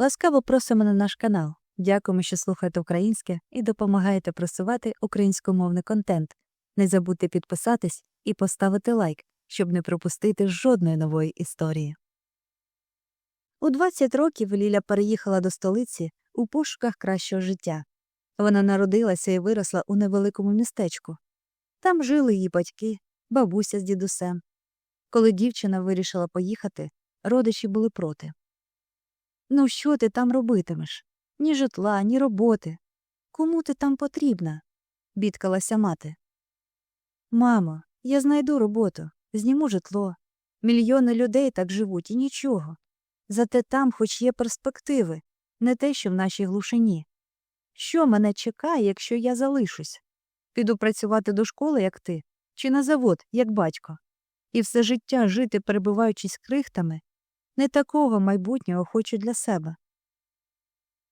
Ласкаво просимо на наш канал. Дякуємо, що слухаєте українське і допомагаєте просувати українськомовний контент. Не забудьте підписатись і поставити лайк, щоб не пропустити жодної нової історії. У 20 років Ліля переїхала до столиці у пошуках кращого життя. Вона народилася і виросла у невеликому містечку. Там жили її батьки, бабуся з дідусем. Коли дівчина вирішила поїхати, родичі були проти. Ну, що ти там робитимеш? Ні житла, ні роботи. Кому ти там потрібна? бідкалася мати. Мамо, я знайду роботу, зніму житло. Мільйони людей так живуть і нічого. Зате там хоч є перспективи, не те, що в нашій глушині. Що мене чекає, якщо я залишусь? Піду працювати до школи, як ти, чи на завод, як батько, і все життя жити, перебуваючись крихтами, не такого майбутнього хочу для себе.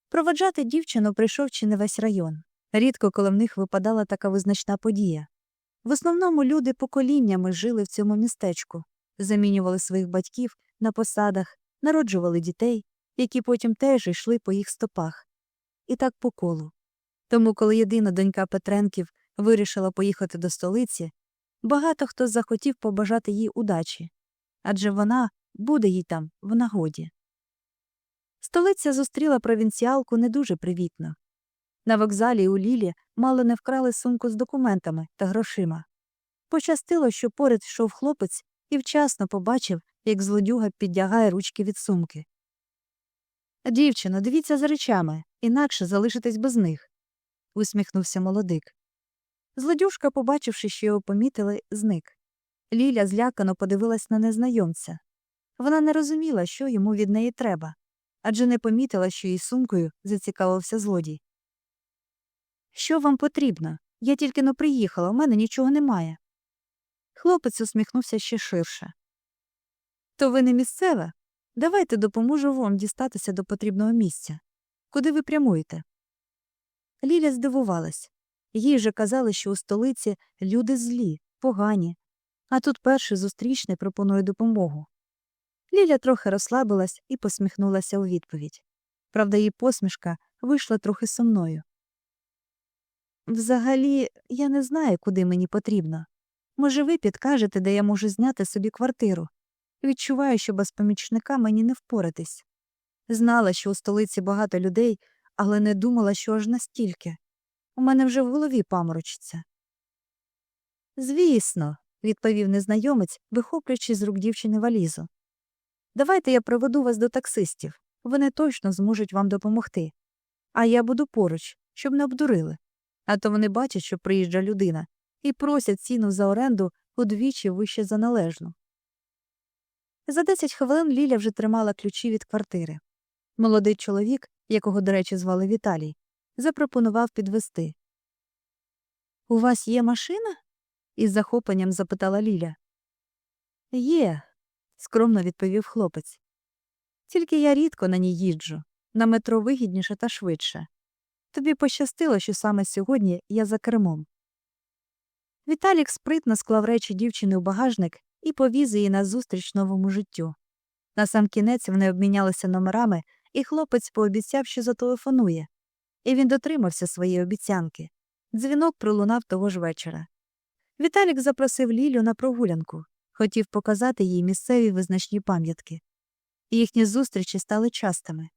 Проводжати дівчину прийшов чи не весь район. Рідко, коли в них випадала така визначна подія. В основному люди поколіннями жили в цьому містечку, замінювали своїх батьків на посадах, народжували дітей, які потім теж йшли по їх стопах. І так по колу. Тому, коли єдина донька Петренків вирішила поїхати до столиці, багато хто захотів побажати їй удачі адже вона буде їй там в нагоді. Столиця зустріла провінціалку не дуже привітно. На вокзалі у Лілі мало не вкрали сумку з документами та грошима. Пощастило, що поряд йшов хлопець і вчасно побачив, як злодюга піддягає ручки від сумки. Дівчино, дивіться за речами, інакше залишитесь без них, усміхнувся молодик. Злодюжка, побачивши, що його помітили, зник. Ліля злякано подивилась на незнайомця. Вона не розуміла, що йому від неї треба, адже не помітила, що її сумкою зацікавився злодій. Що вам потрібно? Я тільки но приїхала, у мене нічого немає. Хлопець усміхнувся ще ширше. То ви не місцева? Давайте допоможу вам дістатися до потрібного місця. Куди ви прямуєте? Ліля здивувалась. Їй же казали, що у столиці люди злі, погані, а тут перший зустрічний пропонує допомогу. Ліля трохи розслабилась і посміхнулася у відповідь. Правда, її посмішка вийшла трохи сумною. Взагалі, я не знаю, куди мені потрібно. Може, ви підкажете, де я можу зняти собі квартиру. Відчуваю, що без помічника мені не впоратись. Знала, що у столиці багато людей, але не думала, що аж настільки. У мене вже в голові паморочиться. Звісно, відповів незнайомець, вихоплюючи з рук дівчини валізу. Давайте я проведу вас до таксистів. Вони точно зможуть вам допомогти. А я буду поруч, щоб не обдурили. А то вони бачать, що приїжджа людина, і просять ціну за оренду удвічі вище за належну. За 10 хвилин Ліля вже тримала ключі від квартири. Молодий чоловік, якого, до речі, звали Віталій, запропонував підвести. У вас є машина? із захопленням запитала Ліля. Є, скромно відповів хлопець. Тільки я рідко на ній їжджу, на метро вигідніше та швидше. Тобі пощастило, що саме сьогодні я за кермом. Віталік спритно склав речі дівчини у багажник і повіз її назустріч новому життю. Насамкінець вони обмінялися номерами, і хлопець пообіцяв, що зателефонує. І він дотримався своєї обіцянки. Дзвінок пролунав того ж вечора. Віталік запросив Лілю на прогулянку, хотів показати їй місцеві визначні пам'ятки. Їхні зустрічі стали частими.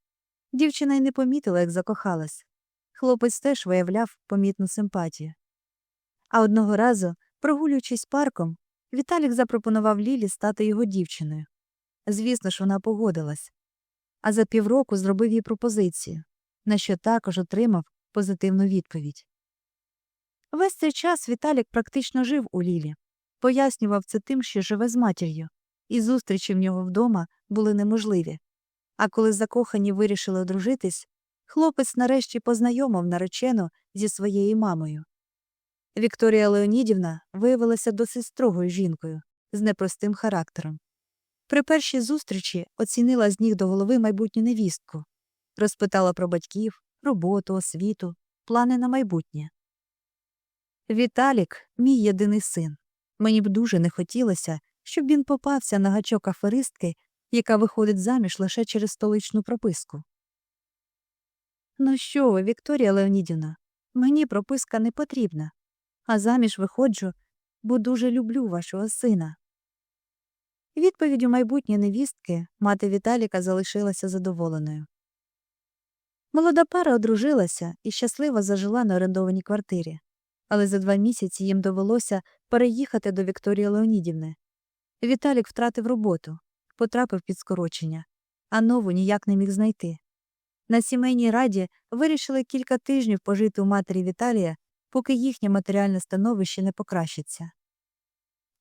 Дівчина й не помітила, як закохалась. Хлопець теж виявляв помітну симпатію. А одного разу, прогулюючись парком, Віталік запропонував Лілі стати його дівчиною. Звісно ж, вона погодилась. А за півроку зробив їй пропозицію, на що також отримав позитивну відповідь. Весь цей час Віталік практично жив у Лілі, пояснював це тим, що живе з матір'ю, і зустрічі в нього вдома були неможливі. А коли закохані вирішили одружитись, хлопець нарешті познайомив наречену зі своєю мамою. Вікторія Леонідівна виявилася досить строгою жінкою з непростим характером. При першій зустрічі оцінила з ніг до голови майбутню невістку, розпитала про батьків, роботу, освіту, плани на майбутнє. Віталік мій єдиний син. Мені б дуже не хотілося, щоб він попався на гачок аферистки, яка виходить заміж лише через столичну прописку. Ну що ви, Вікторія Леонідівна, мені прописка не потрібна, а заміж виходжу, бо дуже люблю вашого сина. Відповіддю майбутньої невістки мати Віталіка залишилася задоволеною. Молода пара одружилася і щасливо зажила на орендованій квартирі, але за два місяці їм довелося переїхати до Вікторії Леонідівни. Віталік втратив роботу, потрапив під скорочення, а нову ніяк не міг знайти. На сімейній раді вирішили кілька тижнів пожити у матері Віталія, поки їхнє матеріальне становище не покращиться.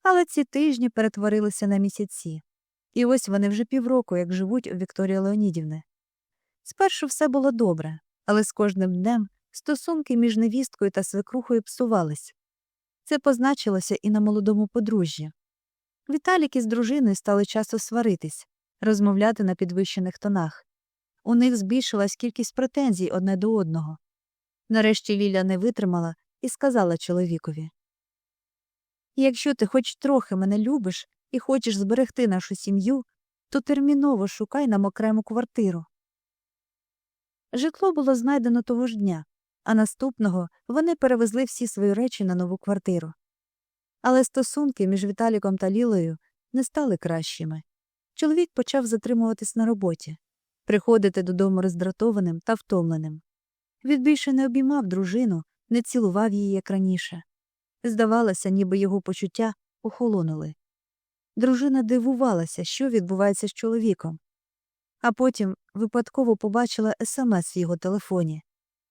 Але ці тижні перетворилися на місяці, і ось вони вже півроку, як живуть у Вікторії Леонідівни. Спершу все було добре, але з кожним днем стосунки між невісткою та свекрухою псувались. Це позначилося і на молодому подружжі. Віталік із дружиною стали часто сваритись, розмовляти на підвищених тонах. У них збільшилась кількість претензій одне до одного. Нарешті Ліля не витримала і сказала чоловікові Якщо ти хоч трохи мене любиш і хочеш зберегти нашу сім'ю, то терміново шукай нам окрему квартиру. Житло було знайдено того ж дня, а наступного вони перевезли всі свої речі на нову квартиру. Але стосунки між Віталіком та Лілою не стали кращими. Чоловік почав затримуватись на роботі, приходити додому роздратованим та втомленим. Він більше не обіймав дружину, не цілував її, як раніше. Здавалося, ніби його почуття охолонули. Дружина дивувалася, що відбувається з чоловіком. А потім випадково побачила смс в його телефоні,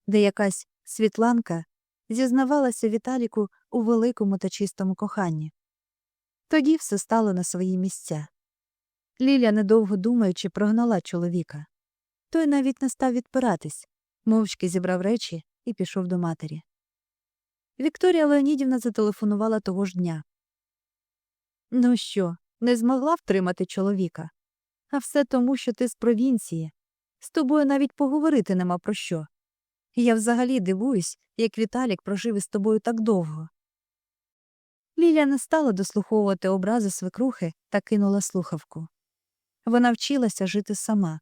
де якась світланка зізнавалася Віталіку у великому та чистому коханні. Тоді все стало на свої місця. Ліля, недовго думаючи, прогнала чоловіка. Той навіть не став відпиратись, мовчки зібрав речі і пішов до матері. Вікторія Леонідівна зателефонувала того ж дня. Ну що, не змогла втримати чоловіка? А все тому, що ти з провінції. З тобою навіть поговорити нема про що. Я взагалі дивуюсь, як Віталік прожив із тобою так довго. Ліля не стала дослуховувати образи свекрухи та кинула слухавку. Вона вчилася жити сама.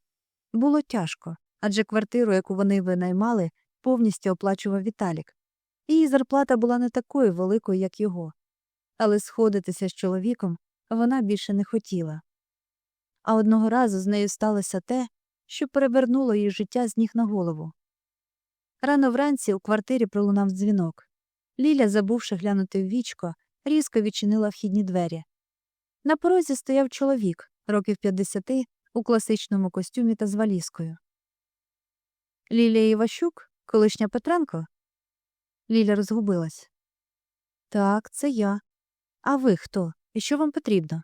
Було тяжко, адже квартиру, яку вони винаймали, повністю оплачував Віталік. Її зарплата була не такою великою, як його. Але сходитися з чоловіком вона більше не хотіла. А одного разу з нею сталося те, що перевернуло її життя з ніг на голову. Рано вранці у квартирі пролунав дзвінок. Ліля, забувши глянути в вічко, різко відчинила вхідні двері. На порозі стояв чоловік, років 50, у класичному костюмі та з валізкою. Лілія Іващук, колишня Петренко? Ліля розгубилась. Так, це я. А ви хто? І що вам потрібно?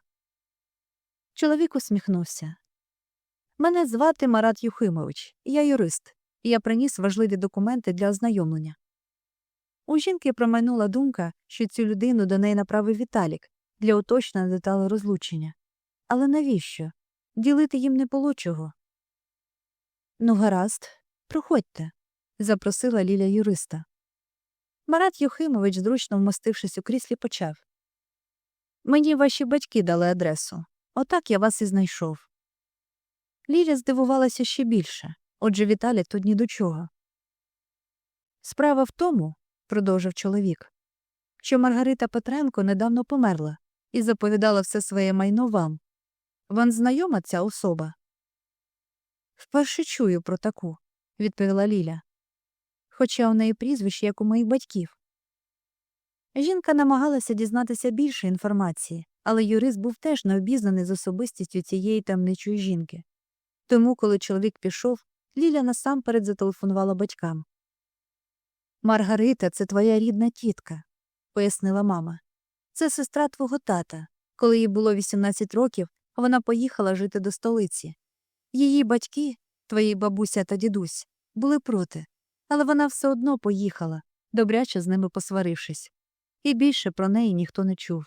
Чоловік усміхнувся. Мене звати Марат Юхимович, я юрист, і я приніс важливі документи для ознайомлення. У жінки промайнула думка, що цю людину до неї направив Віталік для уточнення деталей розлучення. Але навіщо? Ділити їм не було чого. Ну, гаразд, проходьте, запросила Ліля юриста. Марат Юхимович, зручно вмостившись у кріслі, почав. Мені ваші батьки дали адресу. Отак я вас і знайшов. Ліля здивувалася ще більше, отже Віталік тут ні до чого. Справа в тому, продовжив чоловік, що Маргарита Петренко недавно померла і заповідала все своє майно вам. Вам знайома ця особа? Вперше чую про таку, відповіла Ліля. Хоча у неї прізвище, як у моїх батьків. Жінка намагалася дізнатися більше інформації, але юрист був теж необізнаний з особистістю цієї таємничої жінки. Тому, коли чоловік пішов, Ліля насамперед зателефонувала батькам. Маргарита, це твоя рідна тітка, пояснила мама. Це сестра твого тата. Коли їй було 18 років, вона поїхала жити до столиці. Її батьки, твої бабуся та дідусь, були проти, але вона все одно поїхала, добряче з ними посварившись. І більше про неї ніхто не чув.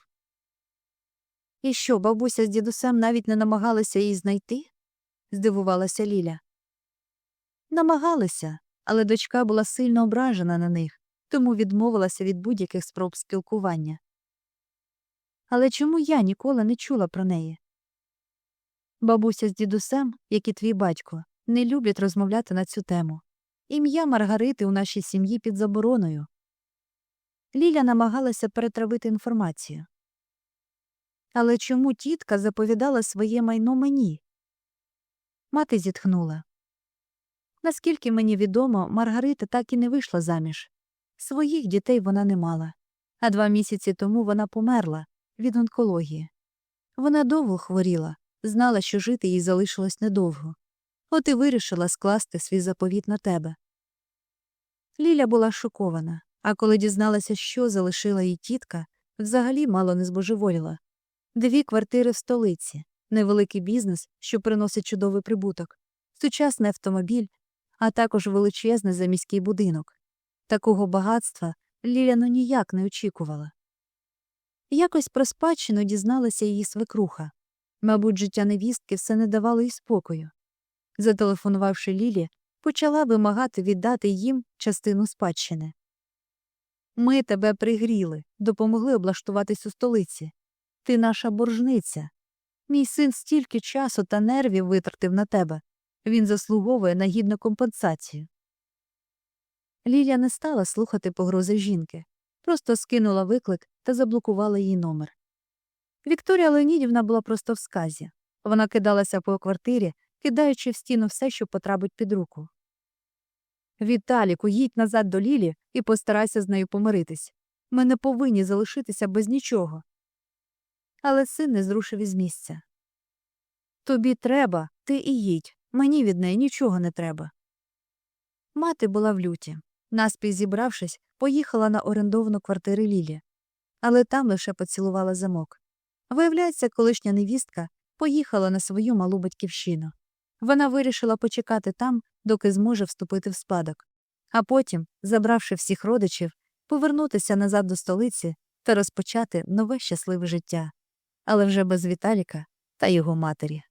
І що, бабуся з дідусем навіть не намагалися її знайти? здивувалася Ліля. Намагалися, але дочка була сильно ображена на них, тому відмовилася від будь-яких спроб спілкування. Але чому я ніколи не чула про неї? Бабуся з дідусем, як і твій батько, не люблять розмовляти на цю тему. Ім'я Маргарити у нашій сім'ї під забороною. Ліля намагалася перетравити інформацію. Але чому тітка заповідала своє майно мені? Мати зітхнула. Наскільки мені відомо, Маргарита так і не вийшла заміж. Своїх дітей вона не мала, а два місяці тому вона померла від онкології. Вона довго хворіла, знала, що жити їй залишилось недовго. От і вирішила скласти свій заповіт на тебе. Ліля була шокована, а коли дізналася, що залишила їй тітка, взагалі мало не збожеволіла. Дві квартири в столиці, невеликий бізнес, що приносить чудовий прибуток, сучасний автомобіль, а також величезний заміський будинок. Такого багатства Ліля ну ніяк не очікувала. Якось про спадщину дізналася її свекруха. Мабуть, життя невістки все не давало їй спокою. Зателефонувавши Лілі, почала вимагати віддати їм частину спадщини. Ми тебе пригріли, допомогли облаштуватись у столиці. Ти наша боржниця. Мій син стільки часу та нервів витратив на тебе. Він заслуговує на гідну компенсацію. Лілія не стала слухати погрози жінки, просто скинула виклик та заблокувала її номер. Вікторія Леонідівна була просто в сказі. Вона кидалася по квартирі, кидаючи в стіну все, що потрапить під руку. Віталіку, їдь назад до Лілі і постарайся з нею помиритись. Ми не повинні залишитися без нічого. Але син не зрушив із місця. Тобі треба, ти і їдь. Мені від неї нічого не треба. Мати була в люті. Наспіх зібравшись, поїхала на орендовану квартиру Лілі, але там лише поцілувала замок. Виявляється, колишня невістка поїхала на свою малу батьківщину. Вона вирішила почекати там, доки зможе вступити в спадок, а потім, забравши всіх родичів, повернутися назад до столиці та розпочати нове щасливе життя, але вже без Віталіка та його матері.